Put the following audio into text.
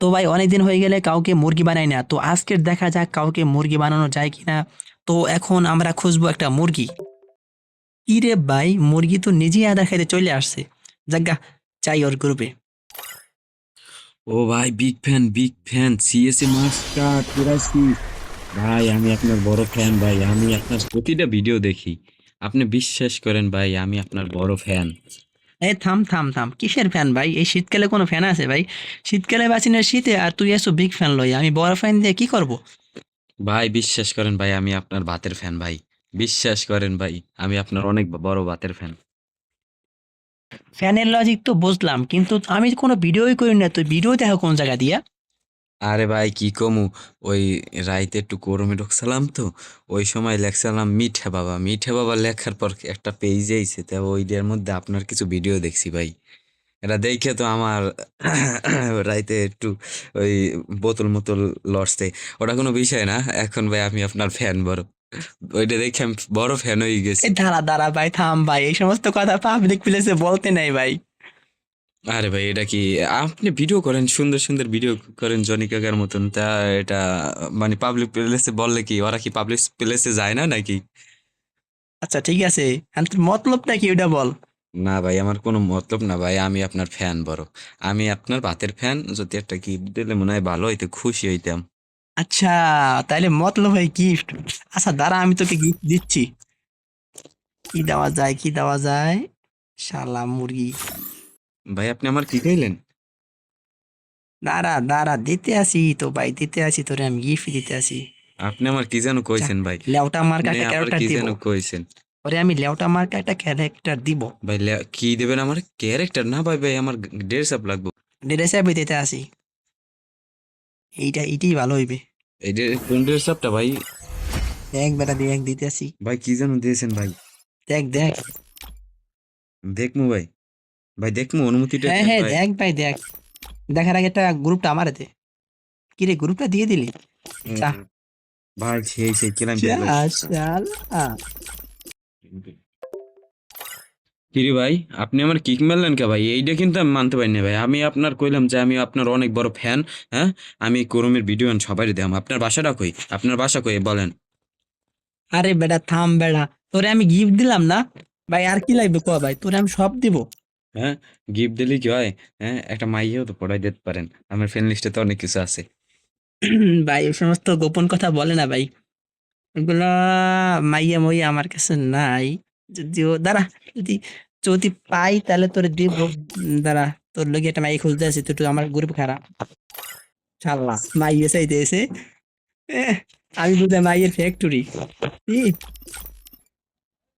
তো ভাই, অনেকদিন হয়ে গেলে কাউকে মুরগি বানাই না। তো আজকের দেখা যাক কাউকে মুরগি বানানো যায় কিনা। তো এখন আমরা খুঁজবো একটা মুরগি। কি রে ভাই, মুরগি তো নিজেই আদা খাইতে চলে আসছে। যাজ্ঞা চাই ওর গ্রুপে ও ভাই big fan big fan CSA master কুরাসি ভাই আমি আপনার বড় ফ্যান ভাই, আমি আপনার প্রতিটা ভিডিও দেখি। আপনি বিশ্বাস করেন ভাই, আমি আপনার বড় ফ্যান এই থাম থাম থাম। কিসের ফ্যান ভাই? এই শীতকালে কোনো ফ্যান আছে ভাই? শীতকালে বাঁচি না শীতে আর তুই এসো বিগ ফ্যান লই আমি বড় ফ্যান দিয়ে কি করব? ভাই বিশ্বাস করেন ভাই আমি আপনার ভাতের ফ্যান ভাই। বিশ্বাস করেন ভাই আমি আপনার অনেক বড় ভাতের ফ্যান ফ্যানের লজিক তো বুঝলাম কিন্তু আমি কোনো ভিডিওই করি না। তুই ভিডিও দেখো কোন জায়গা দিয়া। আরে ভাই, কি কমু? ওই রাইতে একটু গরমে ঢুকছিলাম তো, ওই সময় লেখছিলাম মিঠে বাবা। মিঠে বাবা লেখার পর একটা পেজ আইছে তা ওইটার মধ্যে আপনার কিছু ভিডিও দেখছি ভাই। এটা দেখে তো আমার রাইতে একটু ওই বোতল মোতল লড়ছে। ওটা কোনো বিষয় না, এখন ভাই আমি আপনার ফ্যান বড়। ওইটা দেখে আমি বড় ফ্যান হয়ে গেছি। দাঁড়া দাঁড়া ভাই, থাম ভাই, এই সমস্ত কথা পাবলিক প্লেসে বলতে নাই ভাই। আরে ভাই এটা কি? আপনি ভিডিও করেন সুন্দর সুন্দর ভিডিও করেন জনি কাকার মতন। তা এটা মানে পাবলিক প্লেসে বললে কি ওরা কি পাবলিক প্লেসে যায় না নাকি? আচ্ছা ঠিক আছে। আর তোর মতলবটা কি ওটা বল? না ভাই আমার কোনো মতলব না ভাই আমি আপনার ফ্যান বড়। আমি আপনার ভাতের ফ্যান যদি একটা গিফট দিলে মনে হয় ভালো হইতো খুশি হইতাম। আচ্ছা তাইলে মতলব হয় গিফট আচ্ছা দাঁড়া আমি তোকে গিফট দিচ্ছি। কি দেওয়া যায় কি দেওয়া যায়? শালা মুরগি। ভাই আপনি আমার কি খাইলেন? দাঁড়া দাঁড়া দিতে আসি তো ভাই দিতে আসি তোরে আমি গিফট দিতে আসি। আপনি আমার কি যেন কইছেন ভাই? লেউটা মার্কা একটা ক্যারেক্টার কি দিব। যেন কইছেন? ওরে আমি লেউটা মার্কা একটা ক্যারেক্টার দিব। ভাই কি দিবেন আমার? ক্যারেক্টার না ভাই ভাই আমার ড্রেস আপ লাগবে। ড্রেস আপ দিতে আসি। এইটা এইটাই ভালো হইবে। এই কোন ড্রেস আপটা ভাই? দেখ বেটা দেখ দিতে আসি। ভাই কি যেন দিয়েছেন ভাই? দেখ দেখ। দেখমু ভাই। ভাই দেখমু অনুমতিটা হ্যাঁ হ্যাঁ। দেখ ভাই দেখ। দেখার আগে একটা গ্রুপটা আমার হাতে কি রে গ্রুপটা দিয়ে দিলি। ভাই সেই সেই কিলাম কিরে ভাই আপনি আমার কিক মারলেন কে ভাই? এইটা কিন্তু আমি মানতে পারি না ভাই। আমি আপনার কইলাম যে আমি আপনার অনেক বড় ফ্যান হ্যাঁ? আমি করমের ভিডিও সবাই দিলাম আপনার বাসাটা কই? আপনার বাসা কই? বলেন। আরে বেটা থাম বেটা। তোরে আমি গিফট দিলাম না? ভাই আর কি লাগবে ক ভাই? তোরে আমি সব দিব। হ্যাঁ? গিফট দিলে কি হয়? হ্যাঁ একটা মাইয়াও তো পড়াই দিতে পারেন। আমার ফ্রেন্ড লিস্টে তো অনেক কিছু আছে। ভাই ওই সমস্ত গোপন কথা বলে না ভাই। ওগুলা মাইয়া মইয়া আমার কাছে নাই। যদিও, দাঁড়া, যদি যদি পাই তাহলে তোরে দিব। দাঁড়া, তোর লগে একটা মাই খুঁজতে আছি তুই আমার গ্রুপ খারাপ। শাল্লা মাইয়ে চাইতে এসে আমি বুঝে মাইয়ের ফ্যাক্টরি